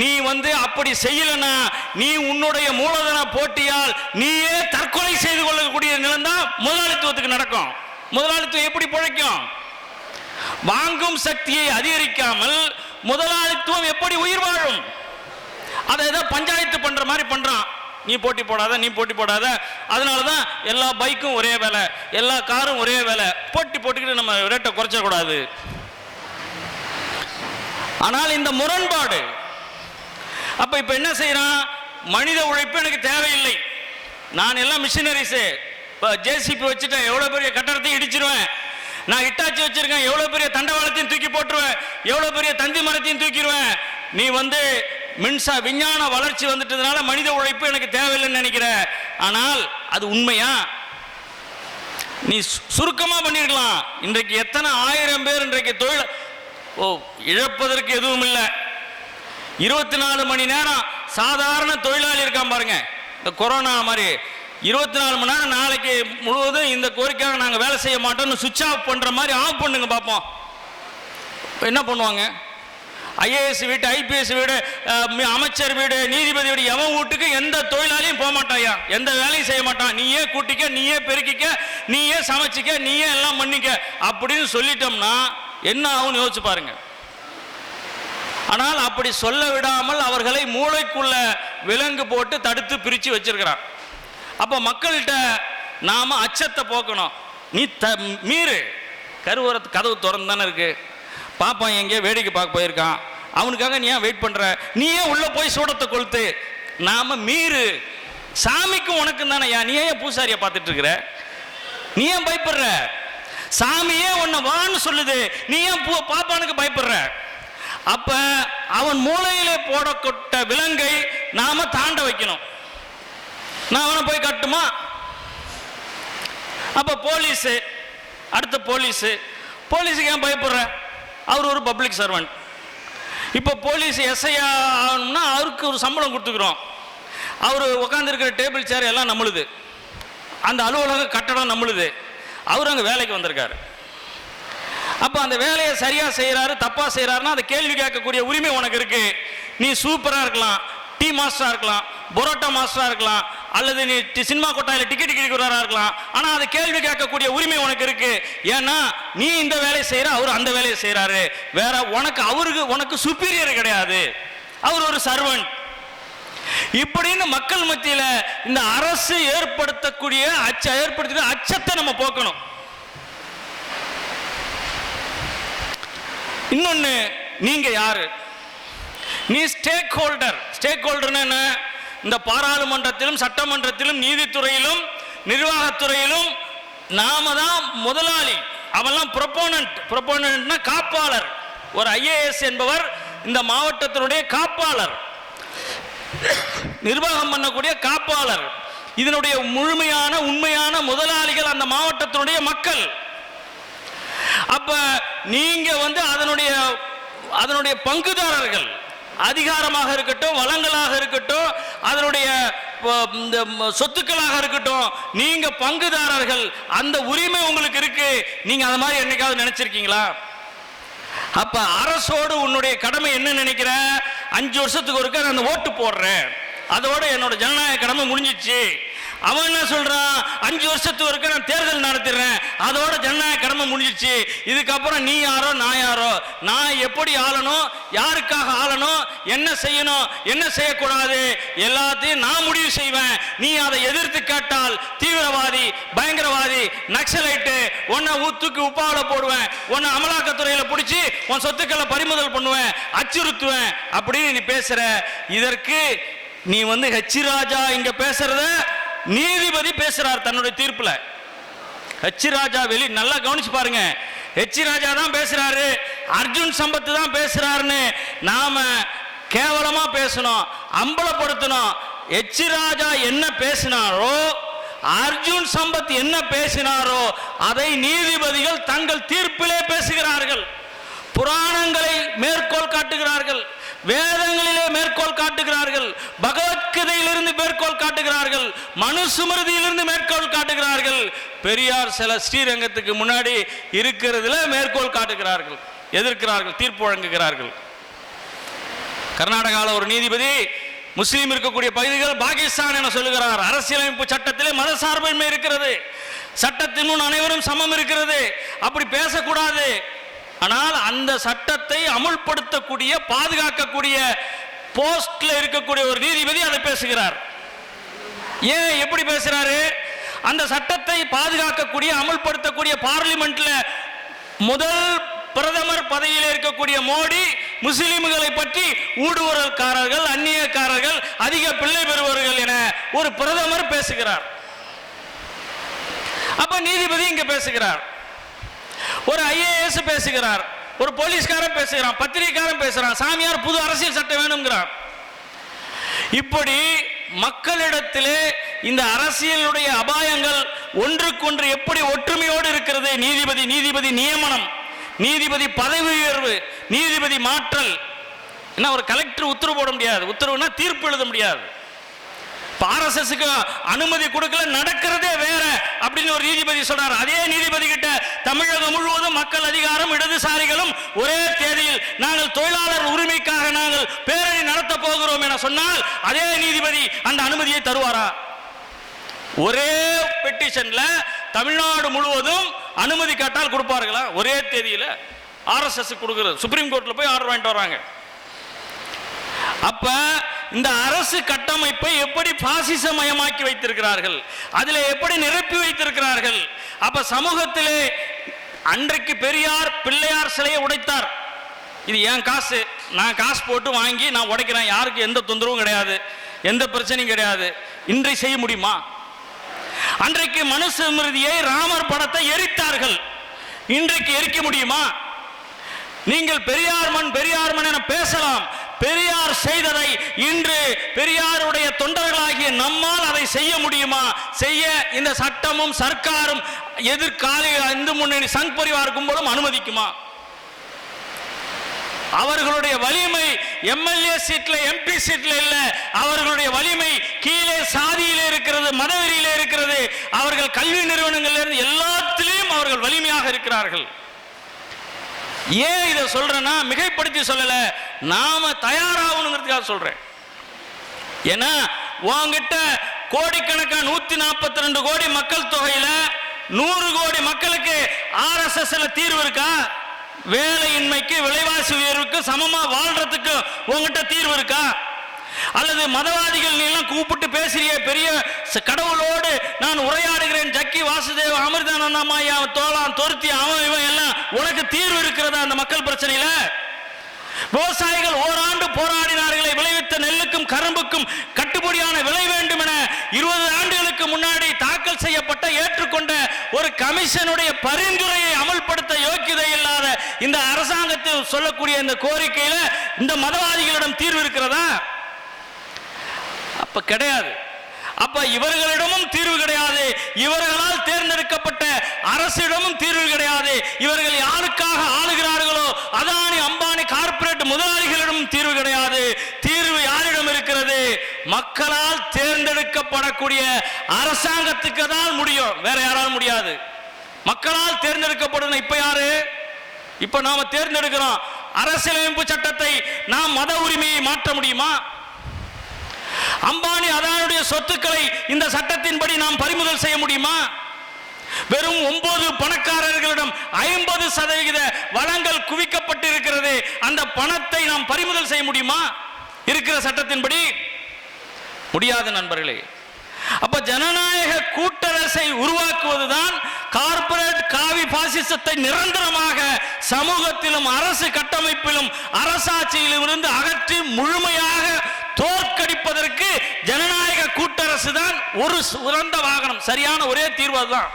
நீ வந்து அப்படி செய்யலனா நீ உன்னுடைய மூலதன போட்டியால் நீயே தற்கொலை செய்து கொள்ளக்கூடிய நிலைதான் முதலாளித்துவத்துக்கு நடக்கும். முதலாளித்துவம் எப்படி பிழைக்கும்? வாங்கும் சக்தியை அதிகரிக்காமல் முதலாளித்துவம் எப்படி உயிர் வாழும்? அதை ஏதோ பஞ்சாயத்து பண்ற மாதிரி பண்றான். நீ போட்டி போடாத நீ போட்டி போடாத. அதனால தான் எல்லா பைக்கும் ஒரே வேலை எல்லா காரும் ஒரே வேலை. போட்டி போட்டுக்கிட்டு நம்ம ரேட்டை குறைச்சக்கூடாது. ஆனால் இந்த முரண்பாடு அப்ப இப்ப என்ன செய்யறான் மனித உழைப்பு எனக்கு தேவையில்லை. நான் எல்லாம் மிஷினரிஸு இப்போ ஜேசிபி வச்சுட்டேன். எவ்வளோ பெரிய கட்டடத்தையும் இடிச்சிருவேன். நான் இட்டாச்சி வச்சிருக்கேன். எவ்வளோ பெரிய தண்டவாளத்தையும் தூக்கி போட்டுருவேன். எவ்வளோ பெரிய தந்தி மரத்தையும் தூக்கிடுவேன் நீ வந்து மின்சா விஞ்ஞான வளர்ச்சி வந்துட்டதுனால மனித உழைப்பு எனக்கு தேவையில்லைன்னு நினைக்கிற. ஆனால் அது உண்மையா? நீ சு- சுருக்கமா பண்ணிருக்கலாம். இன்றைக்கு எத்தனை ஆயிரம் பேர் இன்றைக்கு தொழில் ஓ இழப்பதற்கு எதுவும் இல்லை. இருபத்தி நாலு மணி நேரம் சாதாரண தொழிலாளி இருக்கான் பாருங்க. இந்த கொரோனா மாதிரி. இருபத்தி நாலு மணி நேரம் நாளைக்கு முழுவதும் இந்த கோரிக்கையாக நாங்கள் வேலை செய்ய மாட்டோம்னு சுவிட்ச் ஆஃப் பண்ணுற மாதிரி ஆஃப் பண்ணுங்க பார்ப்போம் என்ன பண்ணுவாங்க? ஐஏஎஸ் வீடு ஐபிஎஸ் வீடு அமைச்சர் வீடு நீதிபதி வீடு எவன் வீட்டுக்கு எந்த தொழிலாளியும் போக மாட்டாயா எந்த வேலையும் செய்ய மாட்டான். நீயே கூட்டிக்க நீயே பெருக்கிக்க நீயே சமைச்சிக்க நீயே எல்லாம் பண்ணிக்க அப்படின்னு சொல்லிட்டோம்னா என்ன ஆகும்னு யோசிச்சு பாருங்கள் ஆனால் அப்படி சொல்ல விடாமல் அவர்களை மூளைக்குள்ள விலங்கு போட்டு தடுத்து பிரித்து வச்சிருக்கிறான். அப்போ மக்கள்கிட்ட நாம் அச்சத்தை போக்கணும். நீ த மீறு. கருவரத்து கதவு திறந்து தானே இருக்கு. பாப்பான் எங்கேயோ வேடிக்கை பார்க்க போயிருக்கான். அவனுக்காக நீ ஏன் வெயிட் பண்ணுற நீ ஏன் உள்ளே போய் சூடத்தை கொளுத்து. நாம மீறு. சாமிக்கும் உனக்கும் தானே நீ ஏன் பூசாரியை பார்த்துட்டு இருக்கிற? நீ ஏன் பயப்படுற? சாமியே உன்னை வான்னு சொல்லுது? நீ ஏன் பூ பாப்பானுக்கு பயப்படுற? அப்ப அவன் மூளையிலே போடப்பட்ட விலங்கை நாம தாண்ட வைக்கணும். நான் அவனை போய் கட்டுமா? அப்ப போலீஸு அடுத்த போலீஸு போலீஸுக்கு ஏன் பயப்படுற? அவர் ஒரு பப்ளிக் சர்வெண்ட் இப்போ போலீஸ் எஸ்ஐ ஆகணும்னா அவருக்கு ஒரு சம்பளம் கொடுத்துக்கிறோம். அவர் உட்காந்துருக்கிற டேபிள் சேர் எல்லாம் நம்மளுது. அந்த அலுவலக கட்டடம் நம்மளுது. அவர் அங்கே வேலைக்கு வந்திருக்காரு. அப்போ அந்த வேலையை சரியாக செய்கிறாரு தப்பாக செய்கிறாருன்னா அந்த கேள்வி கேட்கக்கூடிய உரிமை உனக்கு இருக்கு. நீ சூப்பராக இருக்கலாம் டீ மாஸ்டராக இருக்கலாம் பொரோட்டா மாஸ்டராக இருக்கலாம் அல்லது நீ சினிமா கொட்டாயில் டிக்கெட் கிடைக்கிறவரா இருக்கலாம். ஆனால் அது கேள்வி கேட்கக்கூடிய உரிமை உனக்கு இருக்கு. ஏன்னா நீ இந்த வேலையை செய்கிற அவர் அந்த வேலையை செய்கிறாரு வேற உனக்கு அவருக்கு உனக்கு சுப்பீரியர் கிடையாது. அவர் ஒரு சர்வன்ட் இப்படின்னு மக்கள் மத்தியில் இந்த அரசு ஏற்படுத்தக்கூடிய அச்ச ஏற்படுத்திய அச்சத்தை நம்ம போக்கணும். இன்னொன்று நீங்க யாரு? நீ ஸ்டேக் ஹோல்டர் ஸ்டேக் ஹோல்டர்னு என்ன? இந்த பாராளுமன்றத்திலும் சட்டமன்றத்திலும் நீதித்துறையிலும் நிர்வாகத்துறையிலும் நாம தான் முதலாளி. அவெல்லாம் ப்ரொபோனன்ட் ப்ரொபோனன்ட்னா காப்பாளர். ஒரு ஐஏஎஸ் என்பவர் இந்த மாவட்டத்தினுடைய காப்பாளர். நிர்வாகம் பண்ணக்கூடிய காப்பாளர். இதனுடைய முழுமையான உண்மையான முதலாளிகள் அந்த மாவட்டத்தினுடைய மக்கள். அப்ப நீங்க வந்து அதனுடைய அதனுடைய பங்குதாரர்கள். அதிகாரமாக இருக்கட்டும் வளங்களாக இருக்கட்டும் அதனுடைய இந்த சொத்துக்களாக இருக்கட்டும் நீங்க பங்குதாரர்கள். அந்த உரிமை உங்களுக்கு இருக்கு. நீங்க அது மாதிரி என்னைக்காவது நினைச்சிருக்கீங்களா? அப்ப அரசோடு உன்னுடைய கடமை என்ன நினைக்கிற? அஞ்சு வருஷத்துக்கு ஒருக்க நான் அந்த ஓட்டு போடுறேன். அதோட என்னோட ஜனநாயக கடமை முடிஞ்சிச்சு. அவன் என்ன சொல்றான் அஞ்சு வருஷத்துக்கு ஒருக்க நான் தேர்தல் நடத்திடுறேன். அதோட ஜனநாயக கடமை முடிஞ்சிச்சு இதுக்கப்புறம் நீ யாரோ நான் யாரோ? நான் எப்படி ஆளணும்? யாருக்காக ஆளணும்? என்ன செய்யணும்? என்ன செய்யக்கூடாது? எல்லாத்தையும் நான் முடிவு செய்வேன். நீ அதை எதிர்த்து கேட்டால் தீவிரவாதி பயங்கரவாதி நக்சலைட்டு உன்னை ஊத்துக்கு உப்பாவில போடுவேன். உன்னை அமலாக்கத்துறையில பிடிச்சி உன் சொத்துக்களை பறிமுதல் பண்ணுவேன். அச்சுறுத்துவேன். அப்படின்னு நீ பேசுற. இதற்கு நீ வந்து ஹெச் ராஜா இங்க பேசுறத நீதிபதி பேசுறார் தன்னுடைய தீர்ப்புல. ஹெச் ராஜா வெளி நல்லா கவனிச்சு பாருங்க. ஹெச் ராஜா தான் பேசுறாரு. அர்ஜுன் சம்பத் தான் பேசுறாருன்னு நாம கேவலமா பேசணும் அம்பலப்படுத்தணும். ஹெச் ராஜா என்ன பேசினாரோ அர்ஜுன் சம்பத் என்ன பேசினாரோ அதை நீதிபதிகள் தங்கள் தீர்ப்பிலே பேசுகிறார்கள். புராணங்களை மேற்கோள் காட்டுகிறார்கள். வேதங்களிலே மேற்கோள் காட்டுகிறார்கள். பகவத் மேற்கோள் காட்டுகிறார்கள். மனுசுமிருதியிலிருந்து மேற்கோள் காட்டுகிறார்கள். பெரியார் சில ஸ்ரீரங்கத்துக்கு முன்னாடி இருக்கிறதுல மேற்கோள் காட்டுகிறார்கள். எதிர்க்கிறார்கள் தீர்ப்பு வழங்குகிறார்கள். கர்நாடகாவில் ஒரு நீதிபதி முஸ்லீம் இருக்கக்கூடிய பகுதிகள் பாகிஸ்தான் என சொல்லுகிறார். அரசியலமைப்பு சட்டத்திலே மதசார்பின்மை இருக்கிறது. சட்டத்தின் முன் அனைவரும் சமம் இருக்கிறது. அப்படி பேசக்கூடாது. ஆனால் அந்த சட்டத்தை அமுல்படுத்தக்கூடிய பாதுகாக்கக்கூடிய போஸ்ட்ல இருக்கக்கூடிய ஒரு நீதிபதி அதை பேசுகிறார். ஏன் எப்படி பேசுறாரு? அந்த சட்டத்தை பாதுகாக்கக்கூடிய அமல்படுத்தக்கூடிய பார்லிமெண்ட்ல முதல் பிரதமர் பதவியில் இருக்கக்கூடிய மோடி முஸ்லிம்களை பற்றி ஊடுருவல்காரர்கள் அந்நியக்காரர்கள் அதிக பிள்ளை பெறுவர்கள் என ஒரு பிரதமர் பேசுகிறார். அப்ப நீதிபதி இங்க பேசுகிறார். ஒரு ஐஏஎஸ் பேசுகிறார். ஒரு போலீஸ்காரன் பேசுகிறான் பத்திரிகைக்காரன் பேசுறான் சாமியார் புது அரசியல் சட்டம் வேணுங்கிறார் இப்படி மக்களிடத்திலே இந்த அரசியலுடைய அபாயங்கள் ஒன்றுக்கொன்று எப்படி ஒற்றுமையோடு இருக்கிறது? நீதிபதி நீதிபதி நியமனம் நீதிபதி பதவி உயர்வு நீதிபதி மாற்றல். என்ன ஒரு கலெக்டர் உத்தரவு போட முடியாது. உத்தரவுனா தீர்ப்பு எழுத முடியாது. ஆர்எஸ்எஸ்க்கு அனுமதி கொடுக்கல நடக்கிறதே வேற அப்படின்னு ஒரு நீதிபதி சொல்றாரு அதே நீதிபதி கிட்ட தமிழகம் முழுவதும் மக்கள் அதிகாரம் இடதுசாரிகளும் ஒரே தேதியில் நாங்கள் தொழிலாளர் உரிமைக்காக நாங்கள் பேரணி நடத்த போகிறோம் என சொன்னால் அதே நீதிபதி அந்த அனுமதியை தருவாரா? ஒரே பெட்டிஷன்ல தமிழ்நாடு முழுவதும் அனுமதி கேட்டால் கொடுப்பார்களா? ஒரே தேதியில் ஆர்எஸ்எஸ் கொடுக்கிறது. சுப்ரீம் கோர்ட்டில் போய் ஆர்டர் வாங்கிட்டு வராங்க. அப்போ இந்த அரசு கட்டமைப்பை எப்படி பாசிசமயமாக்கி வைத்திருக்கிறார்கள்? அதில் எப்படி நிரப்பி வைத்திருக்கிறார்கள்? அப்ப சமூகத்திலே அன்றைக்கு பெரியார் பிள்ளையார் சிலையை உடைத்தார். இது என் காசு. நான் காசு போட்டு வாங்கி நான் உடைக்கிறேன். யாருக்கு எந்த தொந்தரவும் கிடையாது. எந்த பிரச்சனையும் கிடையாது. இன்றை செய்ய முடியுமா? அன்றைக்கு மனுஸ்மிருதியை ராமர் படத்தை எரித்தார்கள். இன்றைக்கு எரிக்க முடியுமா? நீங்கள் பெரியார் மண் பெரியார் மண் என பேசலாம். பெரியார் செய்ததை இன்று பெரியாருடைய தொண்டர்களாகிய நம்மால் அதை செய்ய முடியுமா? செய்ய இந்த சட்டமும் சர்க்காரும் எதிர்கால இந்து முன்னணி சங் பரிவார் கும்பலும் அனுமதிக்குமா? அவர்களுடைய வலிமை எம்எல்ஏ சீட்ல எம்பி சீட்ல இல்ல. அவர்களுடைய வலிமை கீழே சாதியிலே இருக்கிறது மதவெறியிலே இருக்கிறது. அவர்கள் கல்வி நிறுவனங்கள்ல இருந்து எல்லாத்திலையும் அவர்கள் வலிமையாக இருக்கிறார்கள். ஏன் இதை சொல்றேன்னா மிகைப்படுத்தி சொல்லல. நாம தயாராகணுங்கிறதுக்காக சொல்றேன். ஏன்னா உன்கிட்ட கோடிக்கணக்கான நூத்தி நாற்பத்தி ரெண்டு கோடி மக்கள் தொகையில நூறு கோடி மக்களுக்கு ஆர்எஸ்எஸ்ல தீர்வு இருக்கா? வேலையின்மைக்கு விலைவாசி உயர்வுக்கு சமமா வாழ்றதுக்கு உங்ககிட்ட தீர்வு இருக்கா? அல்லது மதவாதிகள் நீ எல்லாம் கூப்பிட்டு பேசுறிய பெரிய கடவுளோடு நான் உரையாடுகிறேன் ஜக்கி வாசுதேவ அமிர்தானந்தமாயா தோலான் தொருத்தி அவன் இவன் எல்லாம் உனக்கு தீர்வு இருக்கிறதா அந்த மக்கள் பிரச்சனையில? விவசாயிகள் ஓராண்டு போராடினார்களே விளைவித்த நெல்லுக்கும் கரும்புக்கும் கட்டுப்படியான விலை வேண்டும் என இருபது ஆண்டுகளுக்கு முன்னாடி தாக்கல் செய்யப்பட்ட ஏற்றுக்கொண்ட ஒரு கமிஷனுடைய பரிந்துரையை அமல்படுத்த யோக்கியதை இல்லாத இந்த அரசாங்கத்தில் சொல்லக்கூடிய இந்த கோரிக்கையில இந்த மதவாதிகளிடம் தீர்வு இருக்கிறதா? அப்ப கிடையாது. அப்ப இவர்களிடமும் தீர்வு கிடையாது. இவர்களால் தேர்ந்தெடுக்கப்பட்ட அரசிடமும் தீர்வு கிடையாது. இவர்கள் யாருக்காக ஆளுகிறார்களோ அதானி அம்பானி கார்ப்பரேட் முதலாளிகளிடம் தீர்வு கிடையாது. தீர்வு யாரிடம் இருக்கிறது? மக்களால் தேர்ந்தெடுக்கப்படக்கூடிய அரசாங்கத்துக்கு தான் முடியும். வேற யாராலும் முடியாது. மக்களால் தேர்ந்தெடுக்கப்படும் இப்ப யாரு? இப்ப நாம தேர்ந்தெடுக்கிறோம். அரசியலமைப்பு சட்டத்தை நாம் மத உரிமையை மாற்ற முடியுமா? அம்பானி அதானுடைய சொத்துக்களை இந்த சட்டத்தின்படி நாம் பறிமுதல் செய்ய முடியுமா? வெறும் ஒன்பது பணக்காரர்களிடம் ஐம்பது சதவிகித வளங்கள் குவிக்கப்பட்டிருக்கிறது. அந்த பணத்தை நாம் பறிமுதல் செய்ய முடியுமா? இருக்கிற சட்டத்தின்படி. முடியாது நண்பர்களே. அப்ப ஜனநாயக கூட்டரசை உருவாக்குவதுதான் கார்ப்பரேட் காவி பாசிசத்தை நிரந்தரமாக சமூகத்திலும் அரசு கட்டமைப்பிலும் அரசாட்சியிலும் இருந்து அகற்றி முழுமையாக தோற்கடிப்பதற்கு ஜனநாயக கூட்டரசு தான் ஒரு சிறந்த வாகனம். சரியான ஒரே தீர்வு அதுதான்.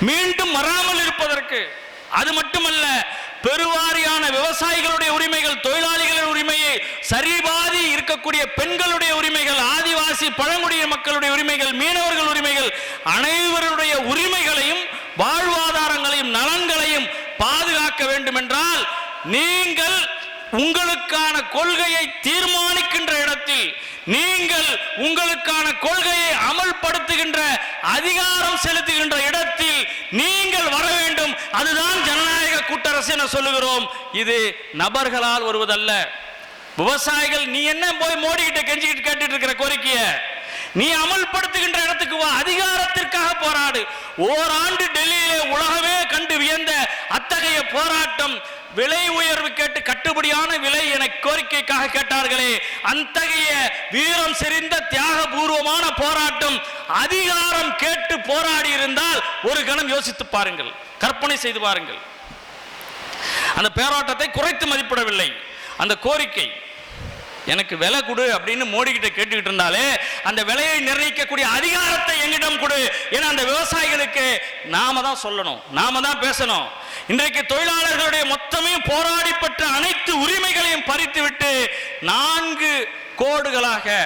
மீண்டும் வராமல் இருப்பதற்கு. அது மட்டுமல்ல பெருவாரியான விவசாயிகளுடைய உரிமைகள் தொழிலாளிகளின் உரிமையை சரிபாதி இருக்கக்கூடிய பெண்களுடைய உரிமைகள் ஆதிவாசி பழங்குடிய மக்களுடைய உரிமைகள் மீனவர்கள் உரிமைகள் அனைவருடைய உரிமைகளையும் வாழ்வாதாரங்களையும் நலன்களையும் பாதுகாக்க வேண்டும் என்றால் நீங்கள் உங்களுக்கான கொள்கையை தீர்மானிக்கின்ற இடத்தில் நீங்கள் உங்களுக்கான கொள்கையை அமல்படுத்துகின்ற அதிகாரம் செலுத்துகின்ற இடத்தில் நீங்கள் வர வேண்டும். அதுதான் ஜனநாயக கூட்டரசு என சொல்லுகிறோம். இது நபர்களால் வருவதல்ல. விவசாயிகள் நீ என்ன போய் மோடி கிட்ட கெஞ்சிக்கிட்டு கேட்டுட்டு இருக்கிற கோரிக்கையை? நீ அமல்படுத்துகின்ற இடத்துக்கு வா அதிகாரத்திற்காக போராடு. ஓராண்டு டெல்லியிலே உலகமே கண்டு வியந்த அத்தகைய போராட்டம் விலை உயர்வு கேட்டு கட்டுப்படியான விலை என கோரிக்கைக்காக கேட்டார்களே. அத்தகைய வீரம் செறிந்த தியாகபூர்வமான போராட்டம் அதிகாரம் கேட்டு போராடி இருந்தால் ஒரு கணம் யோசித்து பாருங்கள் கற்பனை செய்து பாருங்கள். அந்த பேராட்டத்தை குறைத்து மதிப்பிடவில்லை. அந்த கோரிக்கை எனக்கு விலை கொடு அப்படின்னு மோடி கிட்ட கேட்டுக்கிட்டு இருந்தாலே அந்த விலையை நிர்ணயிக்கக்கூடிய அதிகாரத்தை எங்கிடம் கொடு. ஏன்னா அந்த விவசாயிகளுக்கு நாம தான் சொல்லணும். நாம தான் பேசணும். இன்றைக்கு தொழிலாளர்களுடைய மொத்தமே போராடி பெற்ற அனைத்து உரிமைகளையும் பறித்துவிட்டு நான்கு கோடுகளாக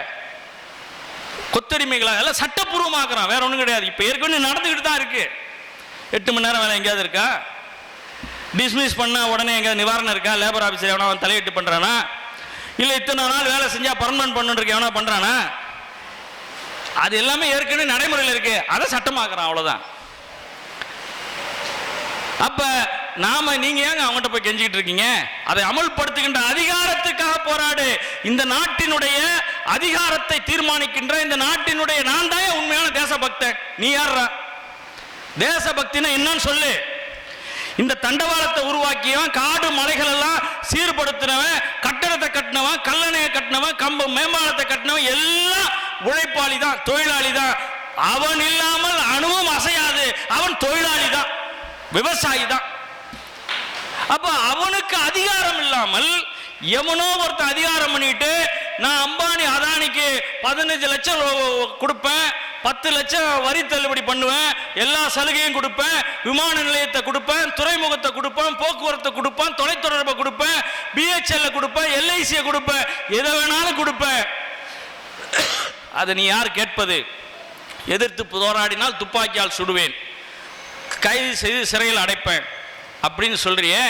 கொத்தடிமைகளாக எல்லாம் சட்டப்பூர்வமாக்குறான். வேற ஒன்றும் கிடையாது. இப்போ ஏற்கனவே நடந்துக்கிட்டு தான் இருக்கு. எட்டு மணி நேரம் வேலை எங்கேயாவது இருக்கா? டிஸ்மிஸ் பண்ண உடனே எங்கேயாவது நிவாரணம் இருக்கா? லேபர் ஆஃபீஸர் எவனா அவன் தலையிட்டு பண்ணுறானா இல்லை இத்தனை நாள் வேலை செஞ்சால் பர்மனன்ட் பண்ணுறதுக்கு எவனா பண்ணுறானா அது எல்லாமே ஏற்கனவே நடைமுறையில் இருக்கு. அதை சட்டமாக்குறான் அவ்வளவுதான். அப்ப நாம நீங்க ஏங்க அவங்ககிட்ட போய் கெஞ்சிக்கிட்டு இருக்கீங்க? அதை அமல்படுத்துகின்ற அதிகாரத்துக்காக போராடு. இந்த நாட்டினுடைய அதிகாரத்தை தீர்மானிக்கின்ற இந்த நாட்டினுடைய நான் தான் உண்மையான தேசபக்தன். நீ யார் தேசபக்தினா என்னன்னு சொல்லு. இந்த தண்டவாளத்தை உருவாக்கியவன் காடு மலைகள் எல்லாம் சீர்படுத்தினவன் கட்டடத்தை கட்டினவன் கல்லணையை கட்டினவன் கம்பு மேம்பாலத்தை கட்டினவன் எல்லாம் உழைப்பாளி தான் தொழிலாளி தான் அவன் இல்லாமல் அணுவும் அசையாது. அவன் தொழிலாளி தான் விவசாயி தான் அப்ப அவனுக்கு அதிகாரம் இல்லாமல் எவனோ ஒருத்தன் அதிகாரம் பண்ணிட்டு நான் அம்பானி அதானிக்கு பதினஞ்சு லட்சம் கொடுப்பேன் பத்து லட்சம் வரி தள்ளுபடி பண்ணுவேன் எல்லா சலுகையும் கொடுப்பேன் விமான நிலையத்தை கொடுப்பேன் துறைமுகத்தை கொடுப்பேன் போக்குவரத்தை கொடுப்பேன் தொலைத்தொடர்பை கொடுப்பேன் பிஹெச்எல்ல கொடுப்பேன் எல்ஐசியை கொடுப்பேன். எதை வேணாலும் கொடுப்பேன். அதை நீ யார் கேட்பது? எதிர்த்து போராடினால் துப்பாக்கியால் சுடுவேன். கைது செய்து சிறையில் அடைப்பேன். அப்படின்னு சொல்றியே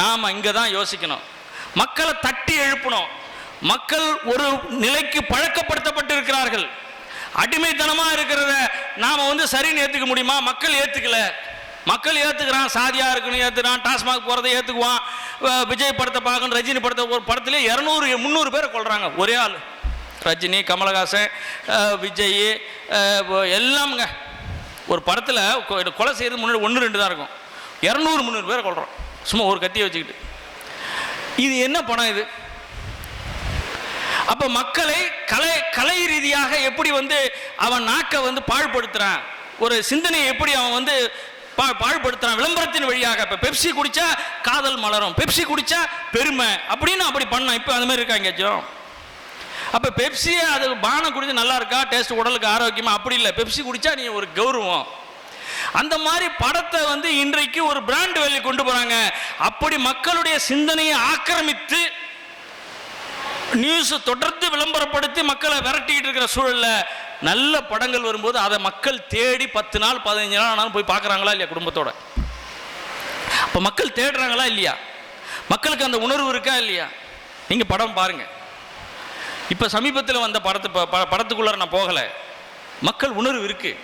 நாம் இங்கே தான் யோசிக்கணும். மக்களை தட்டி எழுப்பணும். மக்கள் ஒரு நிலைக்கு பழக்கப்படுத்தப்பட்டு அடிமைத்தனமாக அடிமைத்தனமா இருக்கிறத நாம வந்து சரின்னு ஏத்துக்க முடியுமா? மக்கள் ஏத்துக்கல. மக்கள் ஏத்துக்கிறான் சாதியா இருக்குன்னு ஏற்றுக்கிறான் டாஸ்மாக் போகிறத ஏத்துக்குவான் விஜய் படத்தை பார்க்கணும் ரஜினி படத்தை ஒரு படத்திலே இரநூறு முந்நூறு பேரை கொள்றாங்க ஒரே ஆள். ரஜினி கமலஹாசன் விஜய் எல்லாமுங்க. ஒரு படத்தில் கொலை செய்யறது முன்னாடி ஒன்று ரெண்டு தான் இருக்கும். இரநூறு முந்நூறு பேரை கொள்கிறோம் சும்மா ஒரு கத்தியை வச்சுக்கிட்டு. இது என்ன படம் இது? அப்ப மக்களை கலை கலை ரீதியாக எப்படி வந்து அவன் நாக்கை வந்து பாழ்படுத்துறான்? ஒரு சிந்தனையை எப்படி அவன் வந்து பா பாழ்படுத்துறான்? விளம்பரத்தின் வழியாக. இப்போ பெப்சி குடித்தா காதல் மலரும். பெப்சி குடித்தா பெருமை. அப்படின்னு அப்படி பண்ணான். இப்போ அந்த மாதிரி இருக்கா எங்கேயாச்சும் அப்போ பெப்சியை அது பானம் குடிச்சு நல்லா இருக்கா? டேஸ்ட் உடலுக்கு ஆரோக்கியமாக அப்படி இல்லை. பெப்சி குடித்தா நீ ஒரு கௌரவம். அந்த மாதிரி படத்தை வந்து இன்றைக்கு ஒரு பிராண்ட் வேல்யூ கொண்டு போகிறாங்க அப்படி மக்களுடைய சிந்தனையை ஆக்கிரமித்து நியூஸ் தொடர்ந்து விளம்பரப்படுத்தி மக்களை விரட்டிக்கிட்டு இருக்கிற சூழல்ல நல்ல படங்கள் வரும்போது அதை மக்கள் தேடி பத்து நாள் பதினஞ்சு நாள் ஆனாலும் போய் பார்க்குறாங்களா இல்லையா குடும்பத்தோட? அப்போ மக்கள் தேடுறாங்களா இல்லையா? மக்களுக்கு அந்த உணர்வு இருக்கா இல்லையா? நீங்கள் படம் பாருங்க. இப்போ சமீபத்தில் வந்த படத்து ப- ப- படத்துக்குள்ளார நான் போகலை. மக்கள் உணர்வு இருக்குது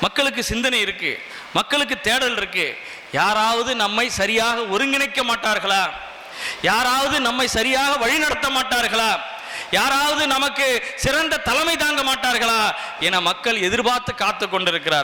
மக்களுக்கு சிந்தனை இருக்குது மக்களுக்கு தேடல் இருக்குது யாராவது நம்மை சரியாக ஒருங்கிணைக்க மாட்டார்களா? யாராவது நம்மை சரியாக வழிநடத்த மாட்டார்களா? யாராவது நமக்கு சிறந்த தலைமை தாங்க மாட்டார்களா? என மக்கள் எதிர்பார்த்து காத்து கொண்டிருக்கிறார்